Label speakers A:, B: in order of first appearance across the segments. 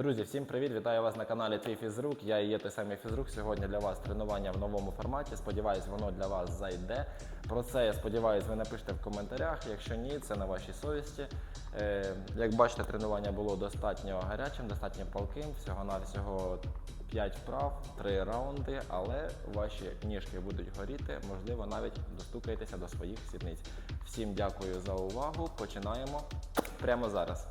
A: Друзі, всім привіт! Вітаю вас на каналі Твій Фізрук. Я і є той самий фізрук. Сьогодні для вас тренування в новому форматі. Сподіваюсь, воно для вас зайде. Про це я сподіваюся, ви напишете в коментарях. Якщо ні, це на вашій совісті. Е, як бачите, тренування було достатньо гарячим, достатньо палким. Всього на всього 5 вправ, 3 раунди, але ваші ніжки будуть горіти. Можливо, навіть достукаєтеся до своїх сідниць. Всім дякую за увагу. Починаємо прямо зараз.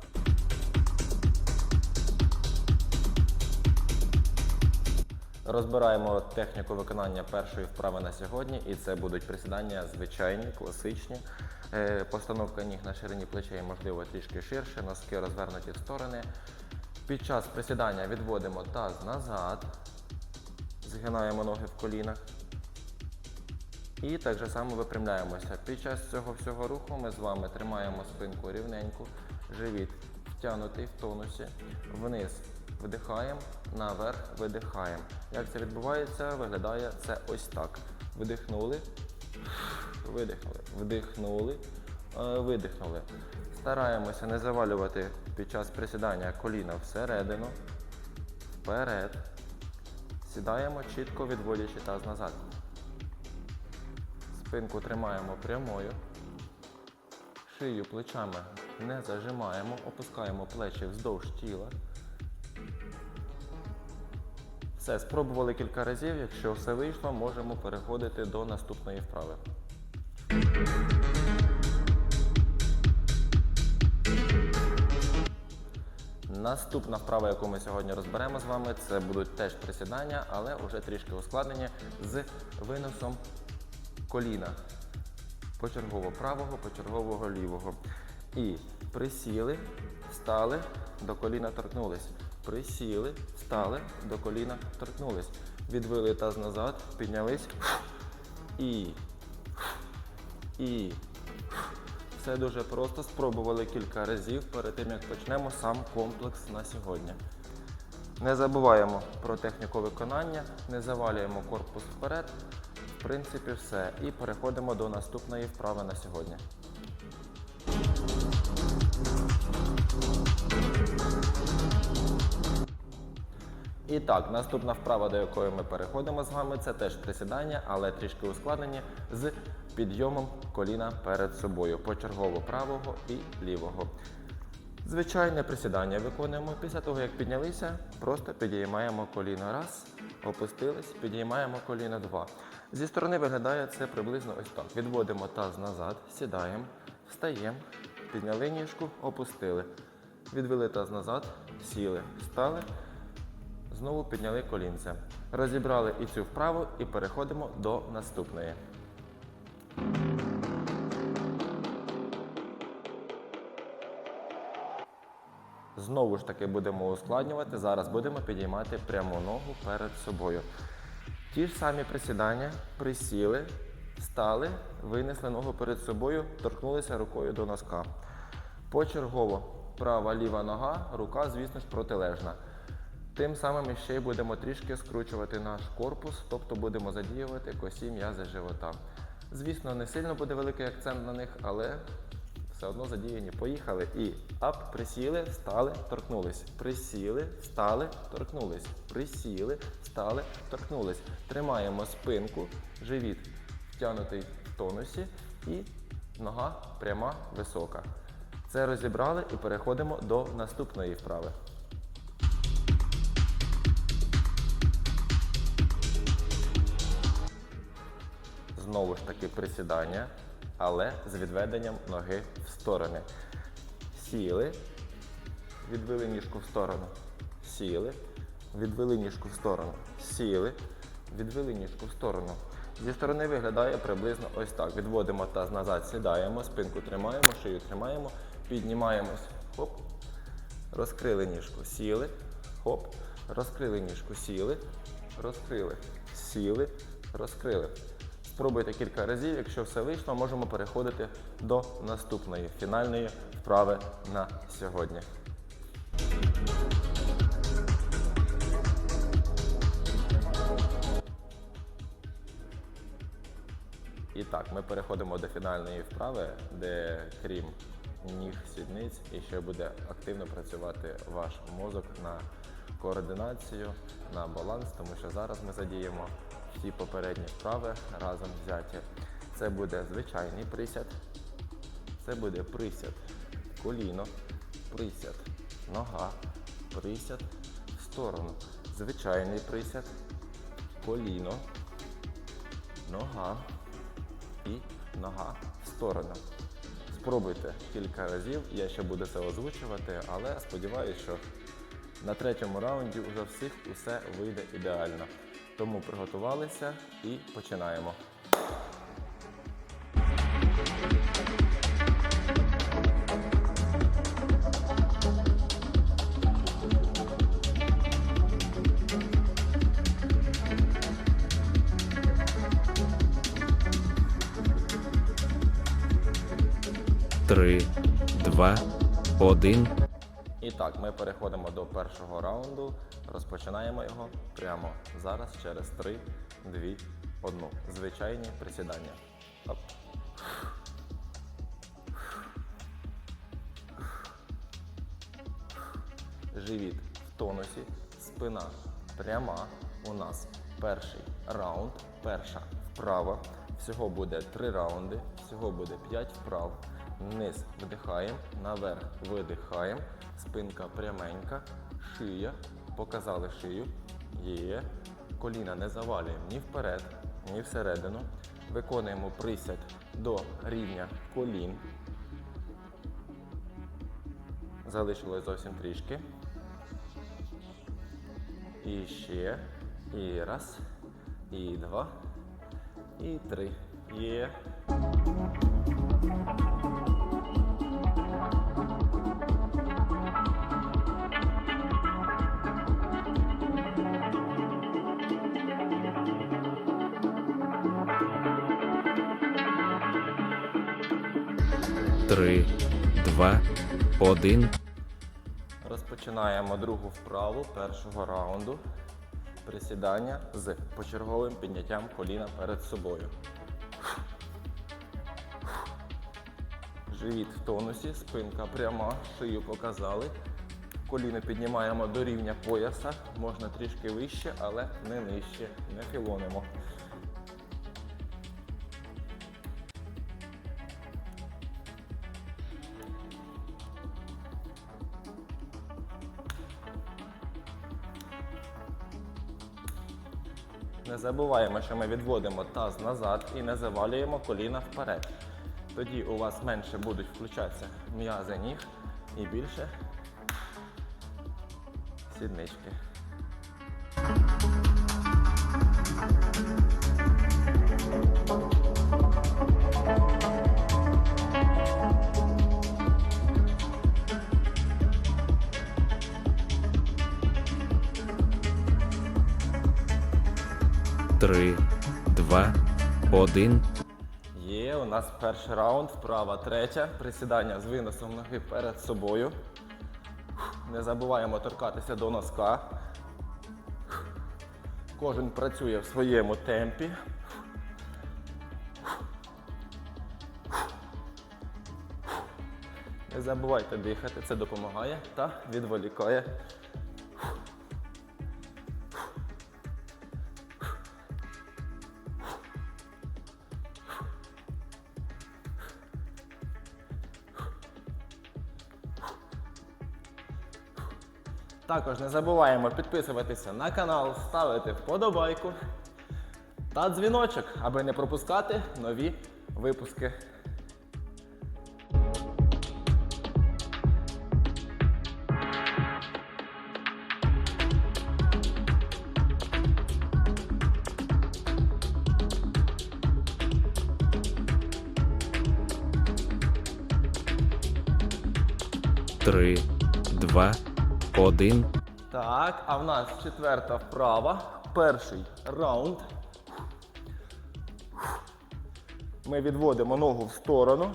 A: Розбираємо техніку виконання першої вправи на сьогодні, і це будуть присідання звичайні, класичні. Е, Постановка ніг на ширині плечей, можливо, трішки ширше, носки розвернуті в сторони. Під час присідання відводимо таз назад, згинаємо ноги в колінах. І так же само випрямляємося. Під час цього всього руху ми з вами тримаємо спинку рівненьку, живіт втягнутий в тонусі, вниз вдихаємо, наверх видихаємо. Як це відбувається, виглядає це ось так. Вдихнули, видихнули, вдихнули, е, видихнули. Стараємося не завалювати під час присідання коліна всередину, вперед. Сідаємо чітко відводячи таз назад. Спинку тримаємо прямою. Шию плечами не зажимаємо, опускаємо плечі вздовж тіла. Все, спробували кілька разів. Якщо все вийшло, можемо переходити до наступної вправи. Наступна вправа, яку ми сьогодні розберемо з вами, це будуть теж присідання, але вже трішки ускладнені з виносом коліна. Почергово правого, почергового лівого. І присіли, встали, до коліна торкнулись. Присіли, встали, до коліна торкнулись. Відвели таз назад, піднялись. І. І. Все дуже просто. Спробували кілька разів перед тим, як почнемо сам комплекс на сьогодні. Не забуваємо про техніку виконання, не завалюємо корпус вперед. В принципі, все. І переходимо до наступної вправи на сьогодні. І так, наступна вправа, до якої ми переходимо з вами, це теж присідання, але трішки ускладнені з підйомом коліна перед собою, почергово правого і лівого. Звичайне присідання виконуємо після того, як піднялися, просто підіймаємо коліно раз, опустились, підіймаємо коліно два. Зі сторони виглядає це приблизно ось так. Відводимо таз назад, сідаємо, встаємо, підняли ніжку, опустили. Відвели таз назад, сіли, встали, знову підняли колінце. Розібрали і цю вправу і переходимо до наступної. Знову ж таки будемо ускладнювати. Зараз будемо підіймати пряму ногу перед собою. Ті ж самі присідання, присіли, стали, винесли ногу перед собою, торкнулися рукою до носка. Почергово права ліва нога, рука, звісно ж, протилежна. Тим самим ще й будемо трішки скручувати наш корпус, тобто будемо задіювати косі м'язи живота. Звісно, не сильно буде великий акцент на них, але все одно задіяні. Поїхали. І ап, присіли, встали, торкнулись. Присіли, встали, торкнулись. Присіли, встали, торкнулись. Тримаємо спинку, живіт втягнутий тонусі і нога пряма, висока. Це розібрали і переходимо до наступної вправи. Знову ж таки присідання, але з відведенням ноги в сторони. Сіли, відвели ніжку в сторону. Сіли, відвели ніжку в сторону. Сіли, відвели ніжку в сторону. Зі сторони виглядає приблизно ось так. Відводимо таз назад, сідаємо, спинку тримаємо, шию тримаємо, піднімаємось. Хоп. Розкрили ніжку, сіли, хоп, розкрили ніжку, сіли, розкрили, сіли, розкрили. Спробуйте кілька разів, якщо все вийшло, можемо переходити до наступної фінальної вправи на сьогодні. І так, ми переходимо до фінальної вправи, де крім ніг, сідниць, і ще буде активно працювати ваш мозок на координацію, на баланс, тому що зараз ми задіємо всі попередні вправи разом взяті. Це буде звичайний присяд, це буде присяд коліно, присяд нога, присяд в сторону. Звичайний присяд, коліно, нога і нога в сторону. Спробуйте кілька разів, я ще буду це озвучувати, але сподіваюся, що на третьому раунді уже всіх усе вийде ідеально. Тому приготувалися і починаємо.
B: Два, один.
A: І так, ми переходимо до першого раунду. Розпочинаємо його прямо зараз через 3, 2, 1. Звичайні присідання. Оп. Живіт в тонусі, спина пряма. У нас перший раунд, перша вправа. Всього буде 3 раунди, всього буде 5 вправ. Вниз вдихаємо, наверх видихаємо, спинка пряменька, шия. Показали шию. Є. Коліна не завалюємо ні вперед, ні всередину. Виконуємо присядь до рівня колін. Залишилось зовсім трішки. І ще. І раз. І два. І три. Є.
B: Три, два, один.
A: Розпочинаємо другу вправу першого раунду. Присідання з почерговим підняттям коліна перед собою. Живіт в тонусі, спинка пряма, шию показали. Коліно піднімаємо до рівня пояса, можна трішки вище, але не нижче, не філонимо. Не забуваємо, що ми відводимо таз назад і не завалюємо коліна вперед. Тоді у вас менше будуть включатися м'язи ніг і більше сіднички.
B: Три, два, один.
A: Є, у нас перший раунд, вправа третя. Присідання з виносом ноги перед собою. Не забуваємо торкатися до носка. Кожен працює в своєму темпі. Не забувайте дихати, це допомагає та відволікає. Також не забуваємо підписуватися на канал, ставити вподобайку та дзвіночок, аби не пропускати нові випуски.
B: Три, два, один.
A: Так, а в нас четверта вправа. Перший раунд. Ми відводимо ногу в сторону.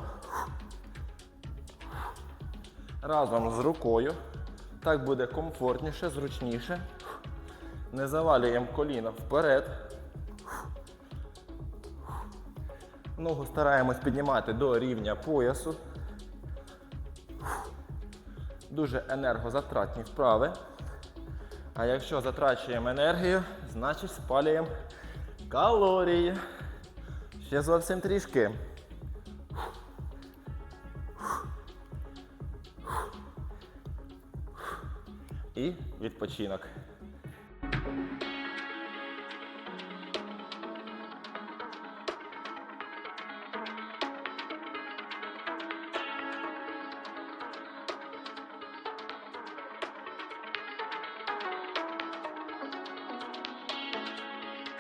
A: Разом з рукою. Так буде комфортніше, зручніше. Не завалюємо коліна вперед. Ногу стараємось піднімати до рівня поясу. Дуже енергозатратні вправи. А якщо затрачуємо енергію, значить спалюємо калорії. Ще зовсім трішки. І відпочинок.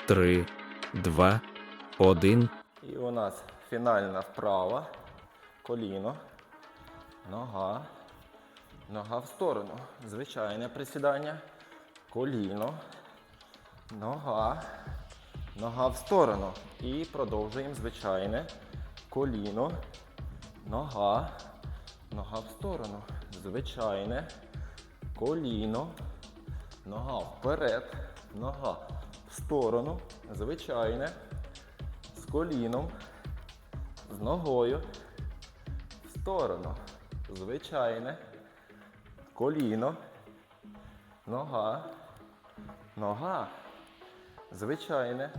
B: Три, два, один.
A: І у нас фінальна вправа. Коліно. Нога. Нога в сторону. Звичайне присідання. Коліно. Нога. Нога в сторону. І продовжуємо звичайне. Коліно. Нога. Нога в сторону. Звичайне. Коліно. Нога вперед. Нога сторону. Звичайне з коліном, з ногою, в сторону. Звичайне. Коліно. Нога. Нога. Звичайне.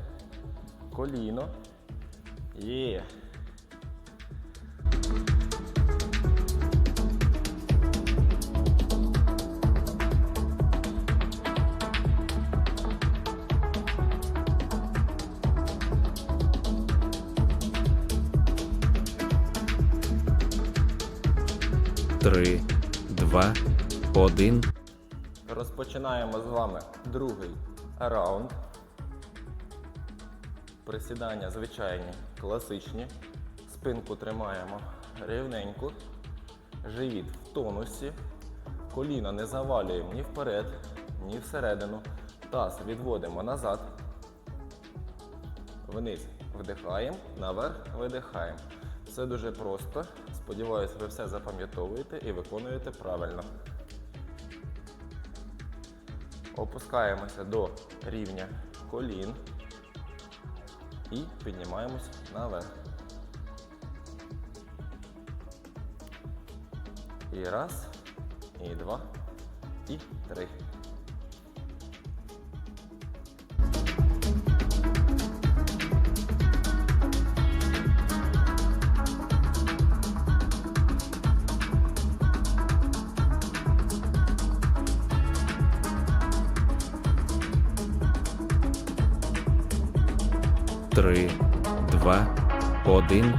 A: Коліно. Є.
B: три, два, один.
A: Розпочинаємо з вами другий раунд. Присідання звичайні, класичні. Спинку тримаємо рівненько. Живіт в тонусі. Коліна не завалюємо ні вперед, ні всередину. Таз відводимо назад. Вниз вдихаємо, наверх видихаємо. Все дуже просто. Сподіваюсь, ви все запам'ятовуєте і виконуєте правильно. Опускаємося до рівня колін і піднімаємось наверх. І раз, і два, і три.
B: Один.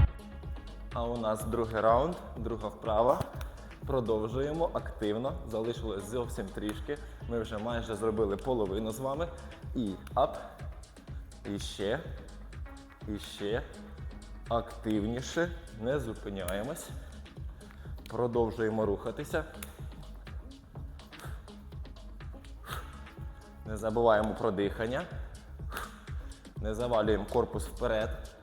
A: А у нас другий раунд, друга вправа. Продовжуємо активно. Залишилось зовсім трішки. Ми вже майже зробили половину з вами. І ап. І ще. І ще. Активніше. Не зупиняємось. Продовжуємо рухатися. Не забуваємо про дихання. Не завалюємо корпус вперед.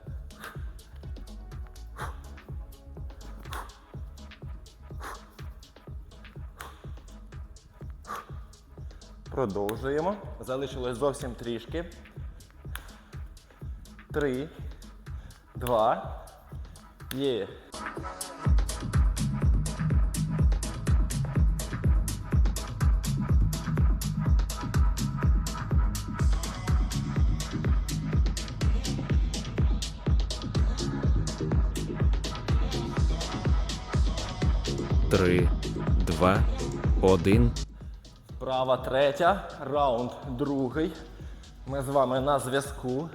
A: Продовжуємо. Залишилось зовсім трішки. Три, два, є.
B: Три, два, один.
A: Права третя, раунд другий. Ми з вами на зв'язку.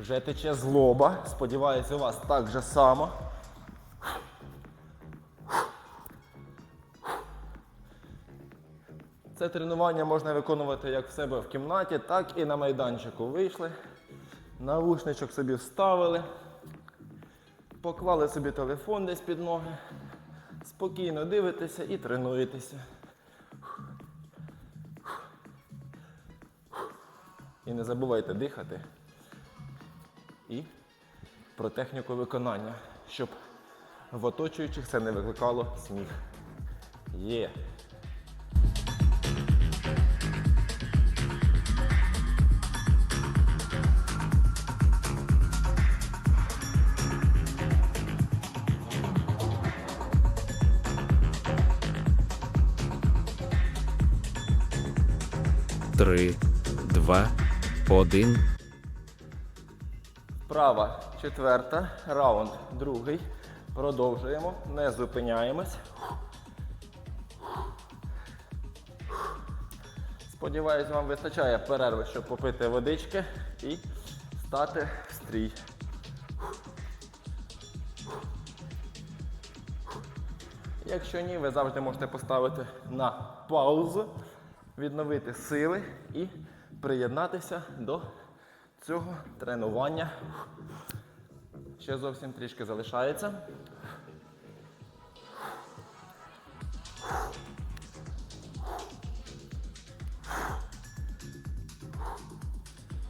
A: Вже тече злоба. Сподіваюсь, у вас так же само. Це тренування можна виконувати як в себе в кімнаті, так і на майданчику. Вийшли, навушничок собі вставили, поклали собі телефон десь під ноги. Спокійно дивитеся і тренуєтеся. І не забувайте дихати. І про техніку виконання, щоб в оточуючих це не викликало сміх. Є.
B: три, два, один.
A: Вправа четверта, раунд другий. Продовжуємо, не зупиняємось. Сподіваюсь, вам вистачає перерви, щоб попити водички і стати в стрій. Якщо ні, ви завжди можете поставити на паузу, відновити сили і приєднатися до цього тренування. Ще зовсім трішки залишається.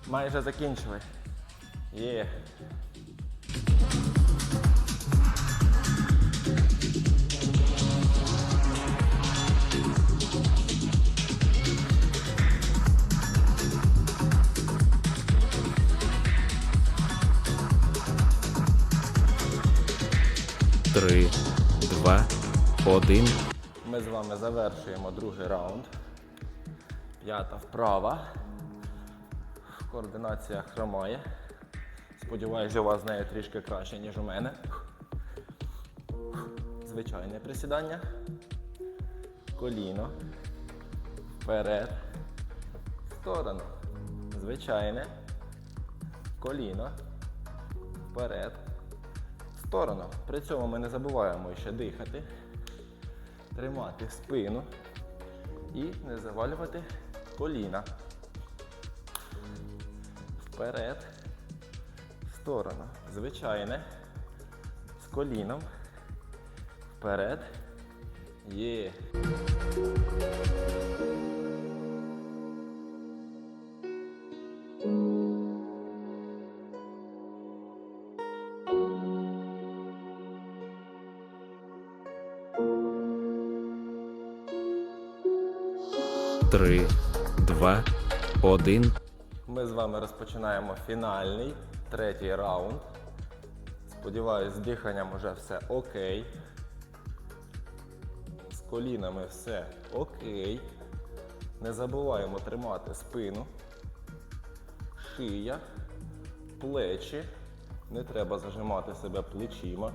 A: Майже закінчили. Є.
B: Три, два, один.
A: Ми з вами завершуємо другий раунд. П'ята вправа. Координація хромає. Сподіваюся, у вас з нею трішки краще, ніж у мене. Звичайне присідання. Коліно. Вперед. В сторону. Звичайне. Коліно. Вперед. Сторону. При цьому ми не забуваємо ще дихати тримати спину і не завалювати коліна. Вперед, в сторону. Звичайне. З коліном. Вперед. Є.
B: Три, два, один.
A: Ми з вами розпочинаємо фінальний третій раунд. Сподіваюсь, з диханням уже все окей. З колінами все окей. Не забуваємо тримати спину, шия, плечі. Не треба зажимати себе плечима.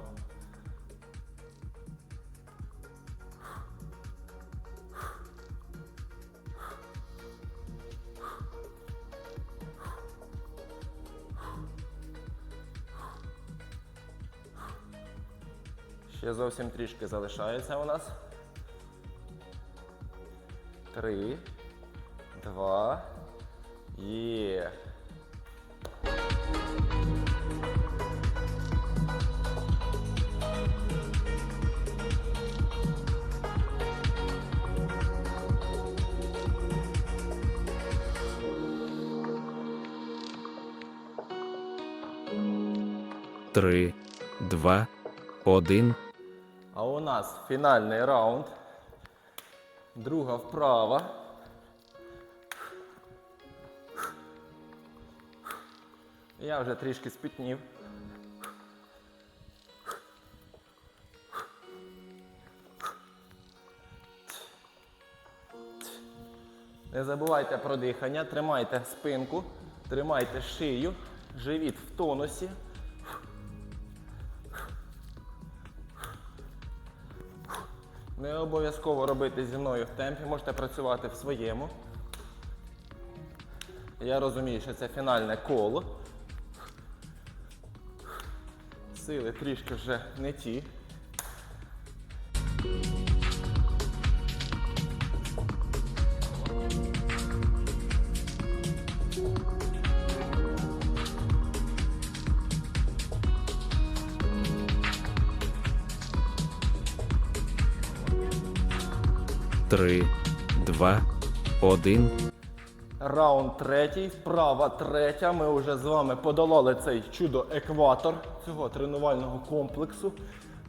A: Ще зовсім трішки залишається у нас. Три, два, є.
B: Три, два, один.
A: Нас фінальний раунд. Друга вправа. Я вже трішки спітнів. Не забувайте про дихання, тримайте спинку, тримайте шию, живіт в тонусі. Не обов'язково робити зі мною в темпі, можете працювати в своєму. Я розумію, що це фінальне коло. Сили трішки вже не ті.
B: Три, два, один.
A: Раунд третій, вправа третя. Ми вже з вами подолали цей чудо-екватор цього тренувального комплексу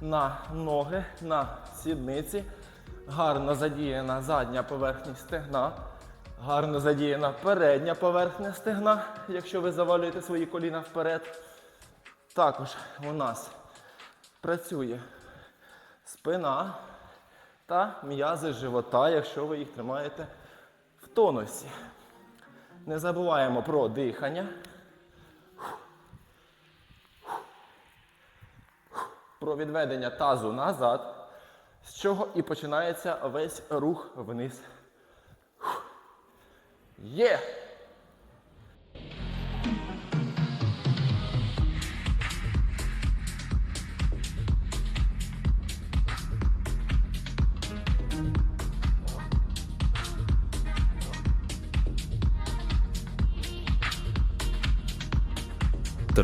A: на ноги, на сідниці. Гарно задіяна задня поверхня стегна. Гарно задіяна передня поверхня стегна, якщо ви завалюєте свої коліна вперед. Також у нас працює спина та м'язи живота, якщо ви їх тримаєте в тонусі. Не забуваємо про дихання. Про відведення тазу назад, з чого і починається весь рух вниз. Є!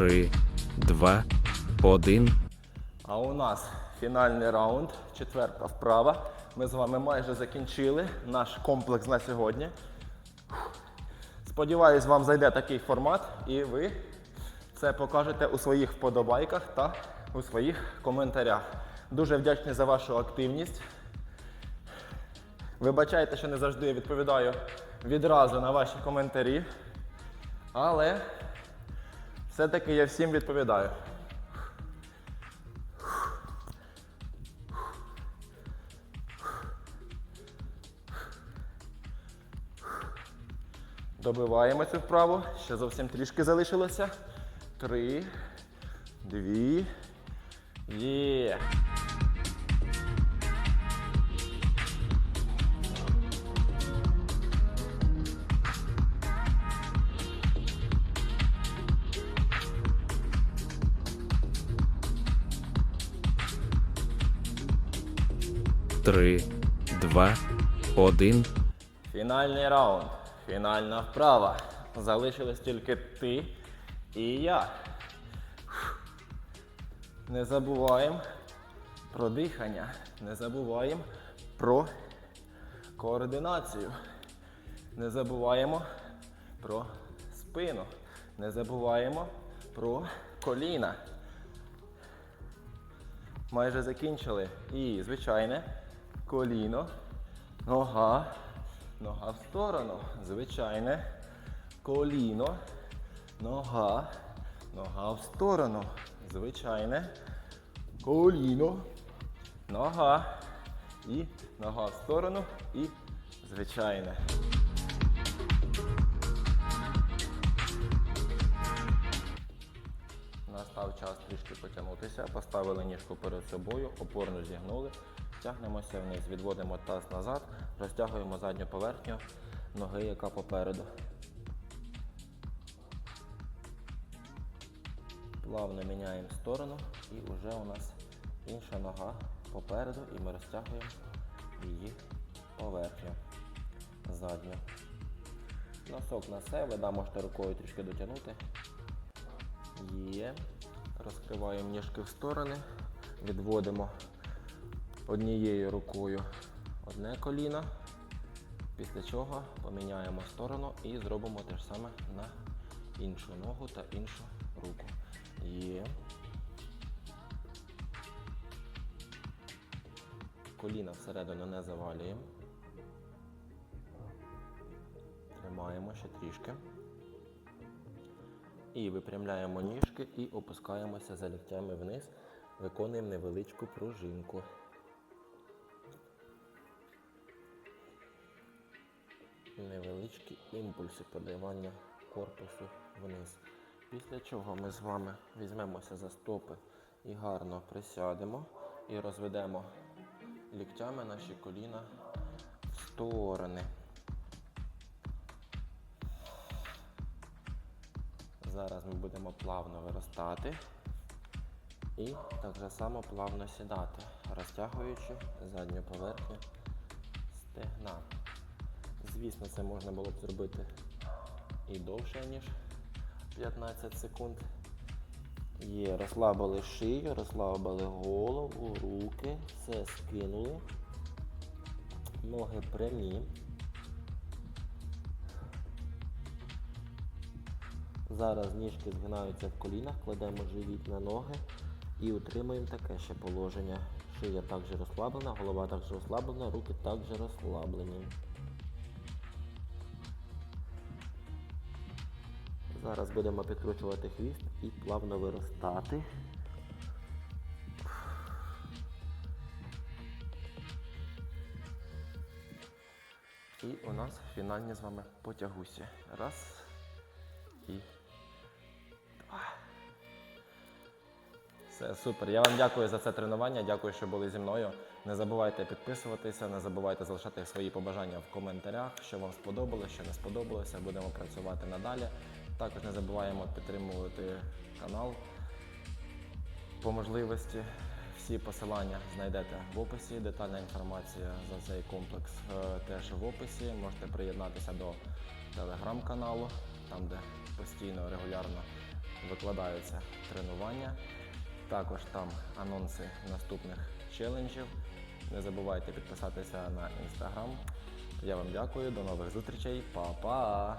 B: Три, два, один.
A: А у нас фінальний раунд, четверта вправа. Ми з вами майже закінчили наш комплекс на сьогодні. Сподіваюсь, вам зайде такий формат і ви це покажете у своїх вподобайках та у своїх коментарях. Дуже вдячний за вашу активність. Вибачайте, що не завжди відповідаю відразу на ваші коментарі. Але все-таки я всім відповідаю. Добиваємо цю вправу. Ще зовсім трішки залишилося. Три, дві. Є.
B: три, два, один.
A: Фінальний раунд. Фінальна вправа. Залишилось тільки ти і я. Не забуваємо про дихання. Не забуваємо про координацію. Не забуваємо про спину. Не забуваємо про коліна. Майже закінчили. І звичайне коліно, нога, нога в сторону. Звичайне коліно, нога, нога в сторону. Звичайне коліно, нога. І нога в сторону. І звичайне. Настав час трішки потягнутися, поставили ніжку перед собою, опорно зігнули, тягнемося вниз, відводимо таз назад, розтягуємо задню поверхню ноги, яка попереду. Плавно міняємо сторону і вже у нас інша нога попереду і ми розтягуємо її поверхню задню. Носок на себе, да, можете рукою трішки дотягнути. Є. Розкриваємо ніжки в сторони, відводимо однією рукою одне коліно, після чого поміняємо сторону і зробимо те ж саме на іншу ногу та іншу руку. Є. Коліна всередину не завалюємо. Тримаємо ще трішки. І випрямляємо ніжки і опускаємося за ліктями вниз. Виконуємо невеличку пружинку. Невеличкі імпульси подавання корпусу вниз. Після чого ми з вами візьмемося за стопи і гарно присядемо і розведемо ліктями наші коліна в сторони. Зараз ми будемо плавно виростати і так же само плавно сідати, розтягуючи задню поверхню стегна. Звісно, це можна було б зробити і довше, ніж 15 секунд. Є, розслабили шию, розслабили голову, руки, все скинули. Ноги прямі. Зараз ніжки згинаються в колінах, кладемо живіт на ноги і утримуємо таке ще положення. Шия також розслаблена, голова також розслаблена, руки також розслаблені. Зараз будемо підкручувати хвіст і плавно виростати. І у нас фінальні з вами потягусі. Раз. І два. Все супер. Я вам дякую за це тренування. Дякую, що були зі мною. Не забувайте підписуватися, не забувайте залишати свої побажання в коментарях, що вам сподобалося, що не сподобалося. Будемо працювати надалі. Також не забуваємо підтримувати канал по можливості. Всі посилання знайдете в описі. Детальна інформація за цей комплекс е, теж в описі. Можете приєднатися до телеграм-каналу, там де постійно регулярно викладаються тренування. Також там анонси наступних челенджів. Не забувайте підписатися на інстаграм. Я вам дякую, до нових зустрічей, Па-па!